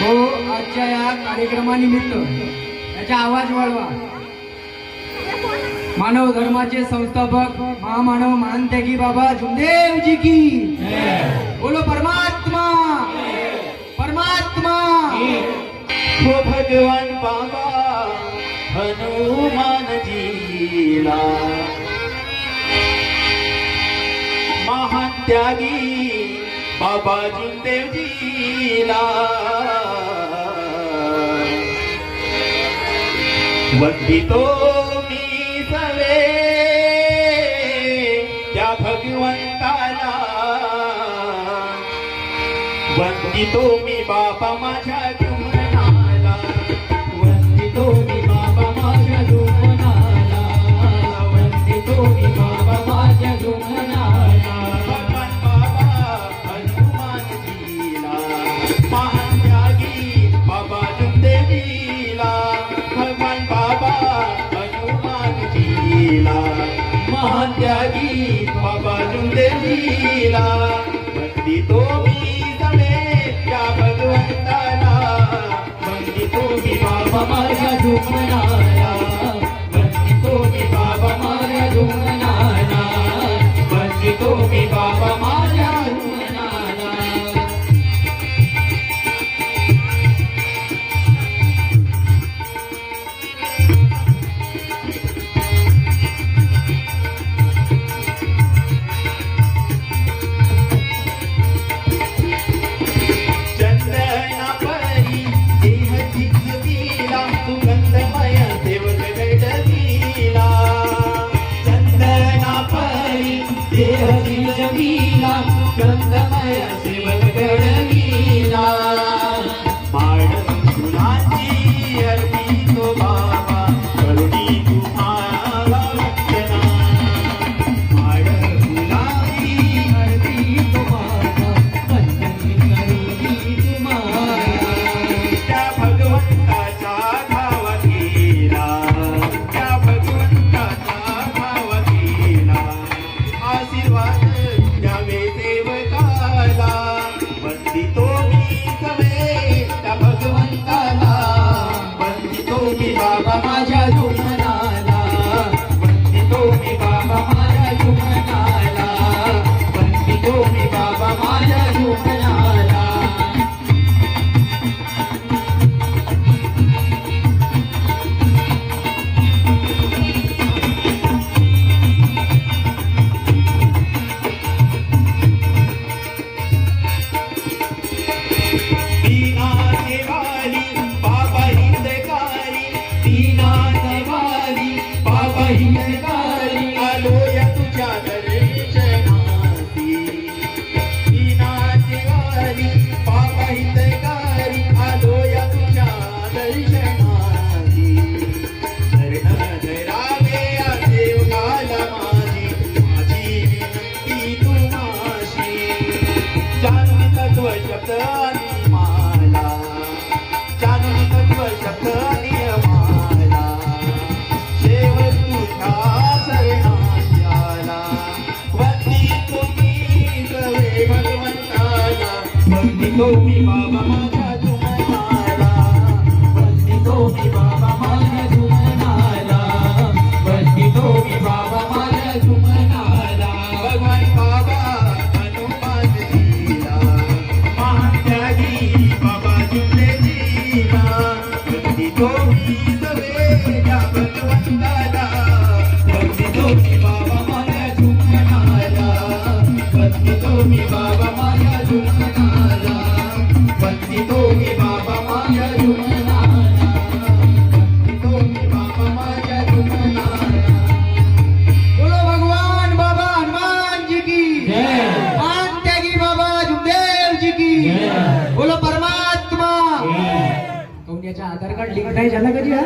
हो आजच्या या कार्यक्रमानिमित्त याचा आवाज वाढवा. मानव धर्माचे संस्थापक महामानव महानत्यागी बाबा जुमदेव जी की बोलो परमात्मा. परमात्मा. हो भगवान बाबा हनुमान जीला. महान त्यागी बाबा जुनदेव जीला वंदितो मी सवे त्या भगवंताला. वंदितो मी बाबा माझ्या भक्ती तो मी सवे त्या भगवंताला वंदितो मी बाबा माझ्या जुमनाला मी बाबा माझ्या जुमनाला वंदितो मी बाबा माझ्या मी बाबा माझ्या जुमनाला भगवान बाबा हनुमान जीला. महान त्यागी बाबा जीला मी मी बाबा माझ्या मी बाबा माझ्या आधार कार्ड लिंक आहे झाला कधी हा?